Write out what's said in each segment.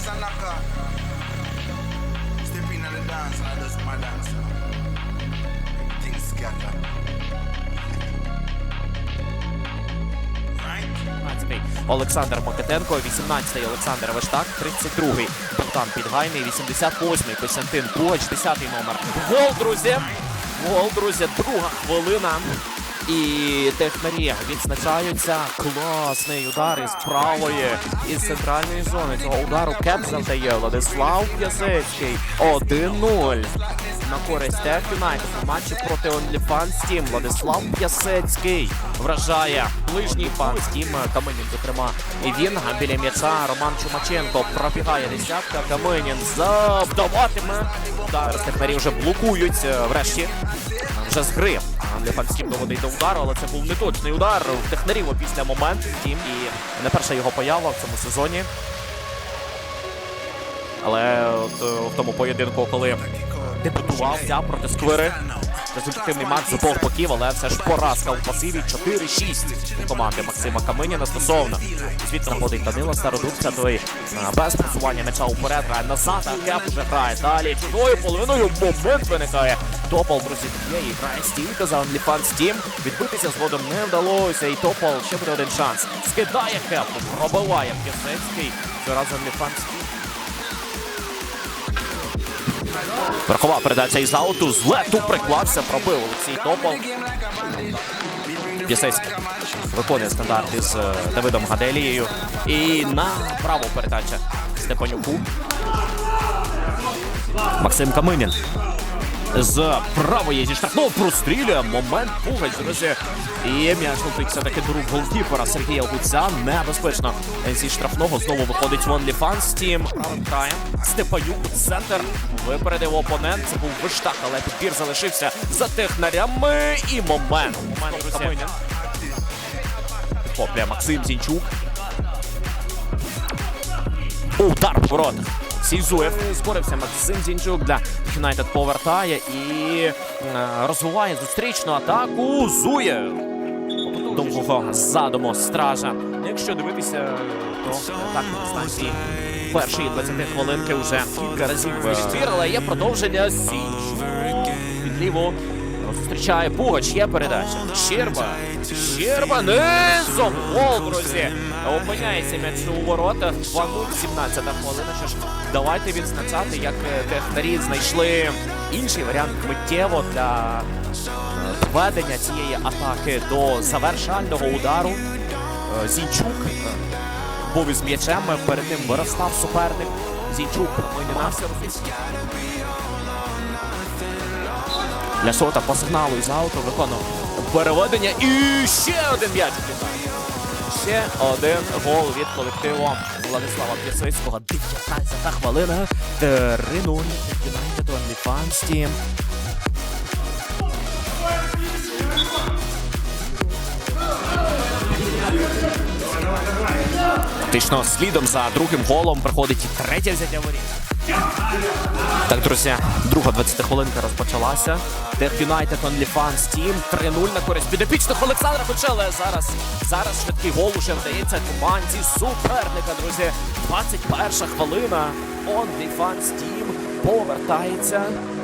is a knocker. Step in on the dance and I just my dance. Everything scatter. Олександр Микитенко, 18-й Олександр Вештак, 32-й Богдан Підгайний, 88-й Костянтин Пугач, 10-й номер. Гол, друзі! Гол, друзі, друга хвилина. І технарі відзначаються. Класний удар із правої, із центральної зони. Цього удару кеп завдає Владислав П'ясецький. 1-0 на користь Тех Юнайтед у матчі проти OnlyFans Team. Владислав П'ясецький вражає ближній пан Steam Каменін, зокрема. І він біля м'яча Роман Чумаченко пробігає десятка. Каменін завдаватиме. Удар технарі вже блокують. е, Врешті вже з гри. OnlyFans Team доводить до удару, але це був неточний удар. У технарів після моменту. Team. І не перша його поява в цьому сезоні. Але от, е, в тому поєдинку, коли дебютувався проти Сквири, результативний матч з обох боків, але все ж поразка у пасиві 4-6 у команди Максима Каминіна стосовно. Звідти находить Данила Стародубця, той е, без просування м'яча уперед грає назад, а Кеп вже грає далі. Чужою половиною момент виникає. Топол, друзі, є і грає стійка за OnlyFans Team. Відбитися згодом не вдалося, і Топол ще буде один шанс. Скидає Кепу, пробиває П'ясецький. Зараз OnlyFans Team. Верхова передача із ауту. З лету приклався, пробив Олексій Топол. П'ясецький виконує стандарт із е, Давидом Гаделією. І на праву передача Степанюку. Максим Каминін. З правої зі штрафного прострілює момент Пугач, друзі. І м'яч летить все-таки до рук голкіпера Сергія Гуця. Небезпечно зі штрафного знову виходить в OnlyFans Team. Правим краєм Степанюк центр. Випередив опонент. Це був Виштак, але підбір залишився за технарями. І момент. Момент, друзі. Підхоплює Максим Зінчук. Удар в воротах. Сізуєв зборився Максим Зінчук для Юнайтед повертає і е, розвиває зустрічну атаку. Зує довгого задуму стража. Якщо дивитися, то так на станції першої 20 хвилинки вже кілька разів але є продовження Зінчук під ліву. Зустрічає Пугач, є передача. Щерба. Щерба низом. Гол, друзі. Опиняється м'яч у воротах. 2-0, 17 хвилина. Що ж, давайте відзначати, як е, технарі знайшли інший варіант миттєво для е, ведення цієї атаки до завершального удару. Е, Зінчук е, був із м'ячем, перед ним виростав суперник. Зінчук проминявся. Для Сота по сигналу із ауту виконав переведення і ще один м'яч. Ще один гол від колективу Владислава П'ясицького. 19 хвилина. 3-0. Юнайтед OnlyFans Team. Фактично слідом за другим голом приходить третє взяття воріт. Так, друзі, друга 20 хвилинка розпочалася. Тех Юнайтед OnlyFans Team 3-0 на користь підопічних Олександра Хочела. Зараз, зараз швидкий гол уже вдається команді суперника, друзі. 21 хвилина. OnlyFans Team повертається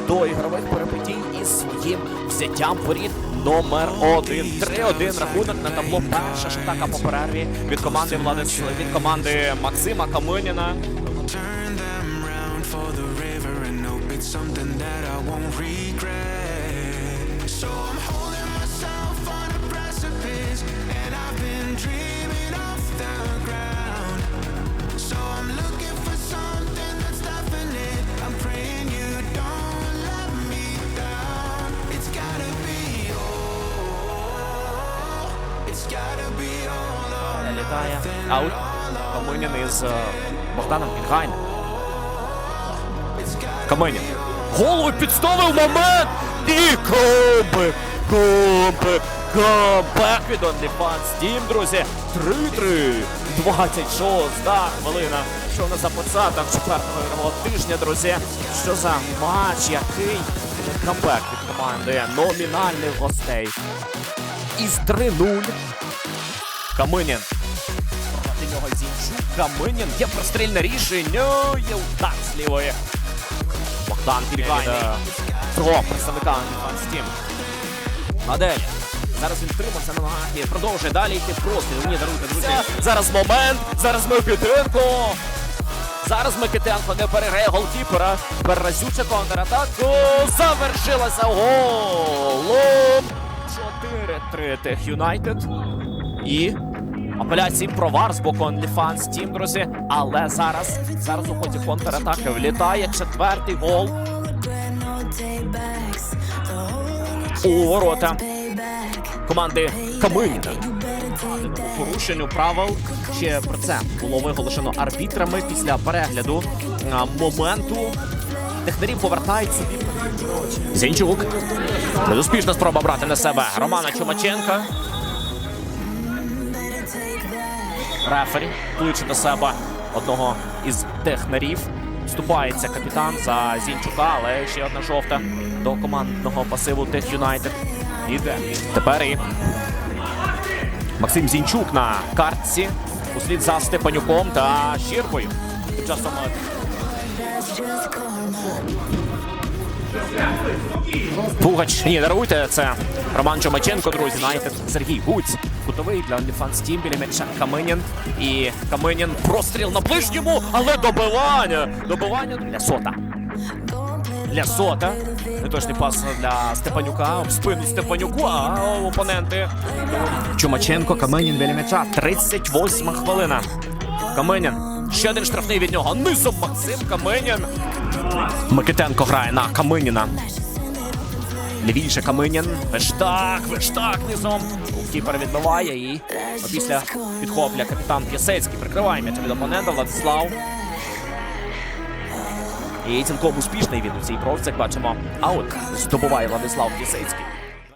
до ігрових перепитій із своїм взяттям воріт номер один. 3-1 рахунок на табло. Перша ж атака по перерві від команди Владис від команди Максима Каминіна. river and hope it's something that I won't regret. So I'm holding myself on a precipice, and I've been dreaming off the ground. So I'm looking for something that's definite. I'm praying you don't let me down. It's gotta be all. It's gotta be all or Літає аут. Каминін із е, Богданом Каминін. Голову підставив момент! І комбик! Комбик! Камбек від OnlyFans Team, друзі! 3-3! 26 хвилина. Що на записата четвертого ігрового тижня, друзі. Що за матч, який камбек від команди номінальних гостей. Із 3-0 Каминін. Проти нього. Зінчук, Каминін. Є прострільне рішення. Є удар з лівої. Богдан до цього представника Steam. Адель. Зараз він тримався на ногах і продовжує далі йти простріл. Ні, даруйте, друзі. Зараз момент. Зараз Микитенко. Зараз Микитенко не переграє голкіпера. Переразюча контратаку. Завершилася голом. 4-3 Тех Юнайтед. І апеляції провар з боку OnlyFans Team, друзі. Але зараз, зараз у ході контратаки влітає четвертий гол у ворота команди Каминіна. Порушенню правил ще про це було виголошено арбітрами після перегляду моменту. Технарі повертають. Зінчук. Безуспішна спроба брати на себе Романа Чумаченка. Рефері кличе до себе одного із технарів. Вступається капітан за Зінчука, але ще одна жовта до командного пасиву Тех Юнайтед. Іде. Тепер і Максим Зінчук на картці. Услід за Степанюком та Щіркою. Тим часом е, Пугач. Ні, даруйте, це Роман Чомаченко, друзі. Знаєте, Сергій Гуць. Кутовий для OnlyFans Team біля м'яча Каминін. І Каминін простріл на ближньому, але добивання. Добивання для сота. Для сота. Неточний пас для Степанюка. В спину Степанюку, а опоненти. Чумаченко, Каменін біля м'яча. 38 хвилина. Каменін. Ще один штрафний від нього. Низом Максим Каменін. Микитенко грає на Каминіна. Лівіше Каминін. Вештак, вештак низом. Кіпер відбиває і після підхопля капітан П'ясецький. Прикриває м'яч від опонента Владислав. І цілком успішний він у цій бровці, як бачимо. Аут здобуває Владислав П'ясецький.